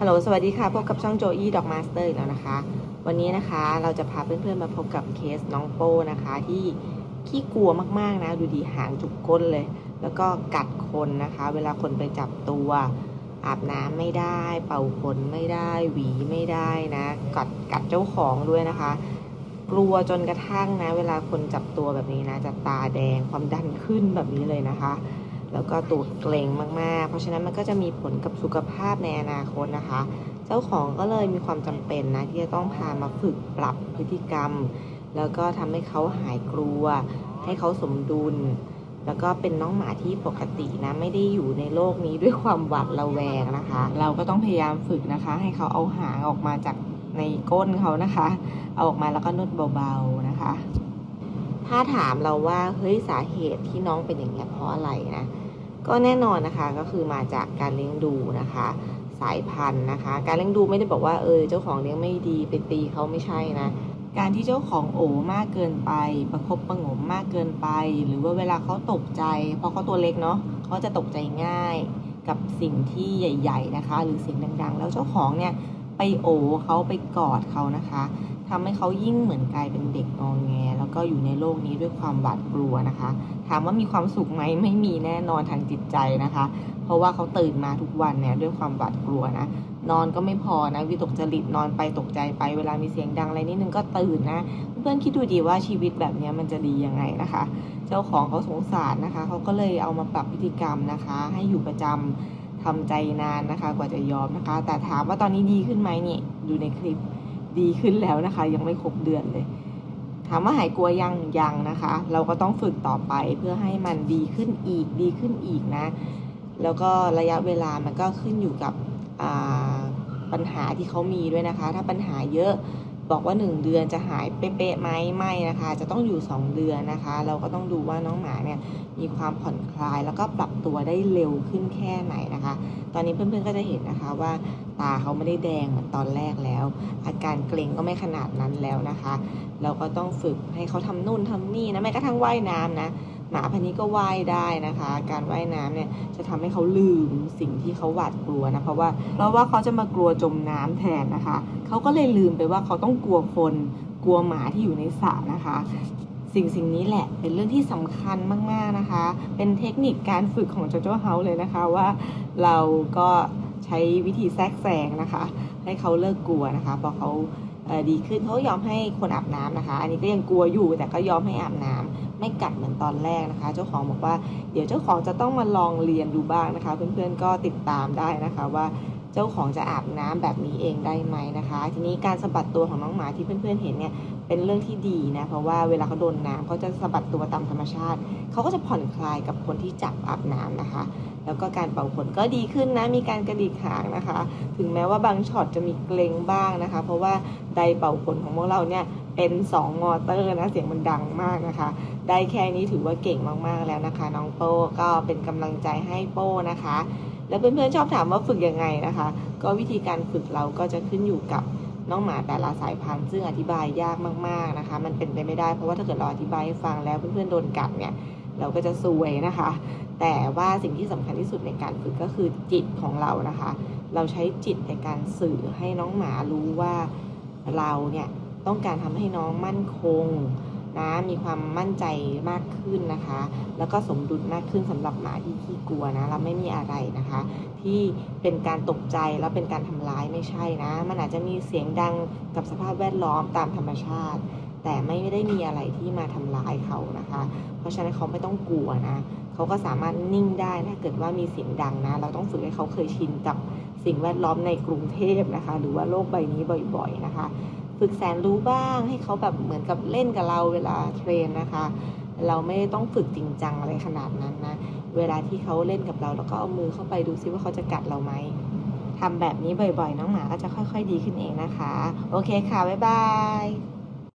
ฮัลโหล สวัสดีค่ะ พบกับช่องโจอี้ดอกมาสเตอร์อีกแล้วนะคะ วันนี้นะคะเราจะพาเพื่อนๆมาพบกับเคสน้องโป้นะคะ ที่ขี้กลัวมากๆนะ ดูดีหางจุกก้นเลย แล้วก็กัดคนนะคะ เวลาคนไปจับตัว อาบน้ำไม่ได้ เป่าขนไม่ได้ หวีไม่ได้นะ กัดกัดเจ้าของด้วยนะคะ กลัวจนกระทั่งนะ เวลาคนจับตัวแบบนี้นะ จะตาแดงความดันขึ้นแบบนี้เลยนะคะ แล้วก็ตัวเกร็งมากๆ เพราะฉะนั้นมันก็จะมีผลกับสุขภาพในอนาคตนะคะ เจ้าของก็เลยมีความจำเป็นนะที่จะต้องพามาฝึกปรับพฤติกรรม แล้วก็ทำให้เขาหายกลัว ให้เขาสมดุล แล้วก็เป็นน้องหมาที่ปกตินะไม่ได้อยู่ในโลกนี้ด้วยความหวาดระแวงนะคะ เราก็ต้องพยายามฝึกนะคะ ให้เขาเอาหางออกมาจากในก้นเขานะคะ เอาออกมาแล้วก็นวดเบาๆนะคะ ถ้าถามเราว่าเฮ้ยสาเหตุที่น้องเป็นอย่างนี้ยเพราะอะไรนะ ก็แน่นอนนะคะก็คือมาจากการเลี้ยงดูนะคะ สายพันธุ์นะคะ การเลี้ยงดูไม่ได้บอกว่าเออเจ้าของเลี้ยงไม่ดีไปตีเขาไม่ใช่นะการที่เจ้าของโอมากเกินไป ประคบประงมมากเกินไป หรือว่าเวลาเขาตกใจ เพราะเขาตัวเล็กเนาะเขาจะตกใจง่ายกับสิ่งที่ใหญ่ ๆนะคะ หรือเสียงดังๆ แล้วเจ้าของเนี่ยไปโอเขาไปกอดเขานะคะ ทำให้เขายิ่งเหมือนกลายเป็นเด็กงองแง แล้วก็อยู่ในโลกนี้ด้วยความหวาดกลัวนะคะ ถามว่ามีความสุขไหมไม่มีแน่นอนทางจิตใจนะคะ เพราะว่าเขาตื่นมาทุกวันเนี่ยด้วยความหวาดกลัวนะนอนก็ไม่พอนะวิตกจริตนอนไปตกใจไปเวลามีเสียงดังอะไรนิดนึงก็ตื่นนะ เพื่อนคิดดูดีว่าชีวิตแบบนี้มันจะดียังไงนะคะ เจ้าของเขาสงสารนะคะ เขาก็เลยเอามาปรับพฤติกรรมนะคะ ให้อยู่ประจำทำใจนานนะคะ กว่าจะยอมนะคะ แต่ถามว่าตอนนี้ดีขึ้นไหมนี่ดูในคลิป ดีขึ้นแล้วนะคะ ยังไม่ครบเดือนเลย ถามว่าหายกลัวยังยังนะคะ เราก็ต้องฝึกต่อไปเพื่อให้มันดีขึ้นอีกดีขึ้นอีกนะ แล้วก็ระยะเวลามันก็ขึ้นอยู่กับปัญหาที่เขามีด้วยนะคะ ถ้าปัญหาเยอะ บอกว่า 1 เดือนจะหายเป๊ะๆไหมไม่นะคะ จะต้องอยู่ 2 เดือนนะคะ เราก็ต้องดูว่าน้องหมาเนี่ยมีความผ่อนคลายแล้วก็ปรับตัวได้เร็วขึ้นแค่ไหนนะคะ ตอนนี้เพื่อนๆก็จะเห็นนะคะว่าตาเขาไม่ได้แดงเหมือนตอนแรกแล้ว อาการเกร็งก็ไม่ขนาดนั้นแล้วนะคะ เราก็ต้องฝึกให้เขาทำนู่นทำนี่นะแม้กระทั่งว่ายน้ำนะ หมาพันนี้ก็ว่ายได้นะคะ การว่ายน้ำเนี่ยจะทำให้เขาลืมสิ่งที่เขาหวาดกลัวนะเพราะว่าเพราะว่าเขาจะมากลัวจมน้ำแทนนะคะเขาก็เลยลืมไปว่าเขาต้องกลัวคนกลัวหมาที่อยู่ในสระนะคะสิ่งสิ่งนี้แหละเป็นเรื่องที่สำคัญมากๆนะคะ เป็นเทคนิคการฝึกของโจโจ้เฮาเลยนะคะว่าเราก็ใช้วิธีแทรกแซงนะคะ ให้เขาเลิกกลัวนะคะพอเขาดีขึ้นเขายอมให้คนอาบน้ำนะคะ อันนี้ก็ยังกลัวอยู่แต่ก็ยอมให้อาบน้ำ ไม่กัดเหมือนตอนแรกนะคะ เจ้าของบอกว่าเดี๋ยวเจ้าของจะต้องมาลองเรียนดูบ้างนะคะ เพื่อนๆก็ติดตามได้นะคะว่าเจ้าของจะอาบน้ำแบบนี้เองได้ไหมนะคะ ทีนี้การสะบัดตัวของน้องหมาที่เพื่อนๆเห็นเนี่ยเป็นเรื่องที่ดีนะเพราะว่าเวลาเขาโดนน้ำเขาจะสะบัดตัวตามธรรมชาติเขาก็จะผ่อนคลายกับคนที่จับอาบน้ำนะคะ แล้วก็การเป่าขนก็ดีขึ้นนะมีการกระดิกหางนะคะ ถึงแม้ว่าบางช็อตจะมีเกรงบ้างนะคะ เพราะว่าไดเป่าขนของพวกเราเนี่ย เป็น2มอเตอร์นะเสียงมันดังมากนะคะ ได้แค่นี้ถือว่าเก่งมากๆแล้วนะคะ น้องโป้ก็เป็นกำลังใจให้โป้นะคะ แล้วเพื่อนๆชอบถามว่าฝึกยังไงนะคะ ก็วิธีการฝึกเราก็จะขึ้นอยู่กับน้องหมาแต่ละสายพันธุ์ซึ่งอธิบายยากมากๆนะคะ มันเป็นไปไม่ได้เพราะว่าถ้าเกิดเราอธิบายให้ฟังแล้วเพื่อนๆโดนกัดเนี่ยเราก็จะซวยนะคะ แต่ว่าสิ่งที่สำคัญที่สุดในการฝึกก็คือจิตของเรานะคะ เราใช้จิตในการสื่อให้น้องหมารู้ว่าเราเนี่ย ต้องการทำให้น้องมั่นคงนะมีความมั่นใจมากขึ้นนะคะ แล้วก็สมดุลมากขึ้นสำหรับหมาที่ขี้กลัวนะเราไม่มีอะไรนะคะ ที่เป็นการตกใจแล้วเป็นการทำร้ายไม่ใช่นะ มันอาจจะมีเสียงดังกับสภาพแวดล้อมตามธรรมชาติ แต่ไม่ได้มีอะไรที่มาทำร้ายเขานะคะ เพราะฉะนั้นเขาไม่ต้องกลัวนะเขาก็สามารถนิ่งได้ถ้าเกิดว่ามีเสียงดังนะ เราต้องฝึกให้เขาเคยชินกับ สิ่งแวดล้อมในกรุงเทพนะคะ หรือว่าโลกใบนี้บ่อยๆนะคะ ฝึกแสนรู้บ้างให้เขาแบบเหมือนกับเล่นกับเราเวลาเทรนนะคะ เราไม่ได้ต้องฝึกจริงจังอะไรขนาดนั้นนะ เวลาที่เขาเล่นกับเราแล้วก็เอามือเข้าไปดูซิว่าเขาจะกัดเราไหมทำแบบนี้บ่อยๆ น้องหมาก็จะค่อยๆ ดีขึ้นเองนะคะ โอเคค่ะ บ๊ายบาย